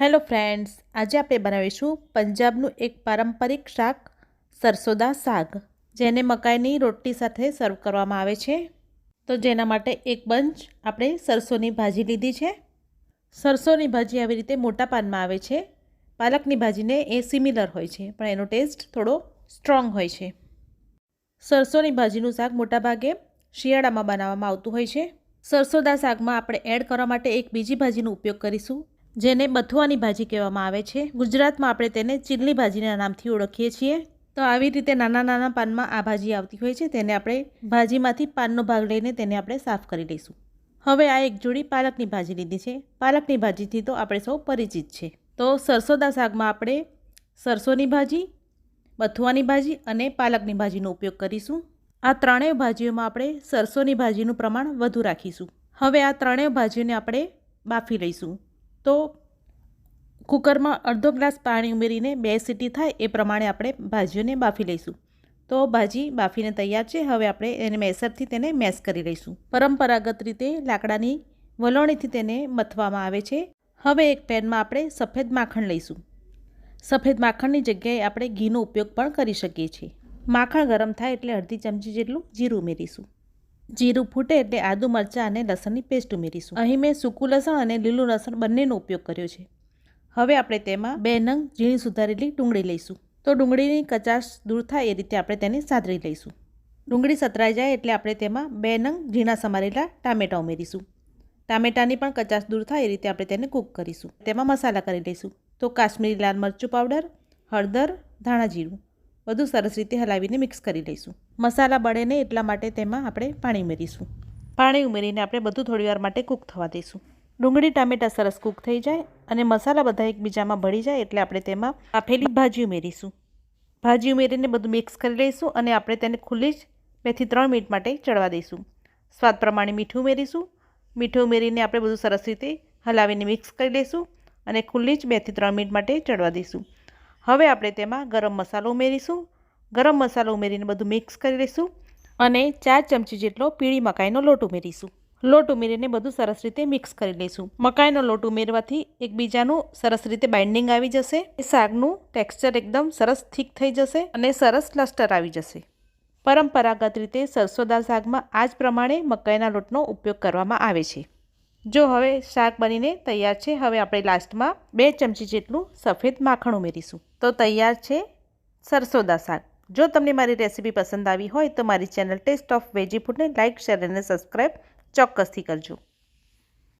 Hello friends, આજે આપણે બનાવીશું પંજાબનું એક પારંપરિક શાક, સરસોદા શાક જેને મકાઈની રોટલી સાથે સર્વ કરવામાં આવે છે. તો જેના માટે એક બંચ આપણે સરસોની ભાજી લીધી છે. સરસોની ભાજી આવી રીતે મોટા પાનમાં આવે છે. પાલકની ભાજીને એ સિમિલર હોય છે, પણ એનો ટેસ્ટ થોડો સ્ટ્રોંગ હોય છે. સરસોની ભાજીનું શાક મોટાભાગે શિયાળામાં બનાવવામાં આવતું હોય છે. સરસોદા શાકમાં આપણે એડ કરવા માટે એક બીજી ભાજીનો ઉપયોગ કરીશું. જેને બથુઆની ભાજી કહેવામાં આવે છે. ગુજરાતમાં આપણે તેને ચીલની ભાજીના નામથી ઓળખીએ છીએ. તો આવી રીતે નાના નાના પાનમાં આ ભાજી આવતી હોય છે. તેને આપણે ભાજીમાંથી પાનનો ભાગ લઈને તેને આપણે સાફ કરી લઈશું. હવે આ એક જોડી પાલકની ભાજી લીધી છે. પાલકની ભાજીથી તો આપણે સૌ પરિચિત છે. તો સરસોદા શાકમાં આપણે સરસોની ભાજી, બથુઆની ભાજી અને પાલકની ભાજીનો ઉપયોગ કરીશું. આ ત્રણેય ભાજીઓમાં આપણે સરસોની ભાજીનું પ્રમાણ વધુ રાખીશું. હવે આ ત્રણેય ભાજીઓને આપણે બાફી લઈશું. તો કુકરમાં અડધો ગ્લાસ પાણી ઉમેરીને બે સીટી થાય એ પ્રમાણે આપણે ભાજીઓને બાફી લઈશું. તો ભાજી બાફીને તૈયાર છે. હવે આપણે એને મેસરથી તેને મેશ કરી લઈશું. પરંપરાગત રીતે લાકડાની વલોણીથી તેને મથવામાં આવે છે. હવે એક પેનમાં આપણે સફેદ માખણ લઈશું. સફેદ માખણની જગ્યાએ આપણે ઘીનો ઉપયોગ પણ કરી શકીએ છીએ. માખણ ગરમ થાય એટલે અડધી ચમચી જેટલું જીરું ઉમેરીશું. જીરું ફૂટે એટલે આદુ, મરચાં અને લસણની પેસ્ટ ઉમેરીશું. અહીં મેં સૂકું લસણ અને લીલું લસણ બંનેનો ઉપયોગ કર્યો છે. હવે આપણે તેમાં બે નંગ ઝીણી સુધારેલી ડુંગળી લઈશું. તો ડુંગળીની કચાશ દૂર થાય એ રીતે આપણે તેને સાતરી લઈશું. ડુંગળી સતરાઈ જાય એટલે આપણે તેમાં બે નંગ ઝીણા સમારેલા ટામેટાં ઉમેરીશું. ટામેટાની પણ કચાશ દૂર થાય એ રીતે આપણે તેને કૂક કરીશું. તેમાં મસાલા કરી લઈશું. તો કાશ્મીરી લાલ મરચું પાવડર, હળદર, ધાણા જીરું. બધું સરસ રીતે હલાવીને મિક્સ કરી લઈશું. મસાલા બળે નહીં એટલા માટે તેમાં આપણે પાણી ઉમેરીશું. પાણી ઉમેરીને આપણે બધું થોડીવાર માટે કૂક થવા દઈશું. ડુંગળી, ટામેટાં સરસ કૂક થઈ જાય અને મસાલા બધા એકબીજામાં ભળી જાય એટલે આપણે તેમાં બાફેલી ભાજી ઉમેરીશું. ભાજી ઉમેરીને બધું મિક્સ કરી લઈશું અને આપણે તેને ખુલ્લી જ બેથી ત્રણ મિનિટ માટે ચડવા દઈશું. સ્વાદ પ્રમાણે મીઠું ઉમેરીશું. મીઠું ઉમેરીને આપણે બધું સરસ રીતે હલાવીને મિક્સ કરી લઈશું અને ખુલ્લી જ બેથી ત્રણ મિનિટ માટે ચડવા દઈશું. હવે આપણે તેમાં ગરમ મસાલો ઉમેરીશું. ગરમ મસાલો ઉમેરીને બધું મિક્સ કરી લઈશું અને ચાર ચમચી જેટલો પીળી મકાઈનો લોટ ઉમેરીશું. લોટ ઉમેરીને બધું સરસ રીતે મિક્સ કરી લઈશું. મકાઈનો લોટ ઉમેરવાથી એકબીજાનું સરસ રીતે બાઇન્ડિંગ આવી જશે. શાકનું ટેક્સચર એકદમ સરસ થીક થઈ જશે અને સરસ લસ્ટર આવી જશે. પરંપરાગત રીતે સરસોદા શાકમાં આ જ પ્રમાણે મકાઈના લોટનો ઉપયોગ કરવામાં આવે છે. જો હવે શાક બનીને તૈયાર છે, હવે આપણે લાસ્ટમાં બે ચમચી જેટલું સફેદ માખણ ઉમેરીશું. તો તૈયાર છે સરસોદા શાક. જો તમને મારી રેસીપી પસંદ આવી હોય તો મારી ચેનલ ટેસ્ટ ઓફ વેજી ફૂડને લાઇક શેર અને સબસ્ક્રાઈબ ચોક્કસથી કરજો.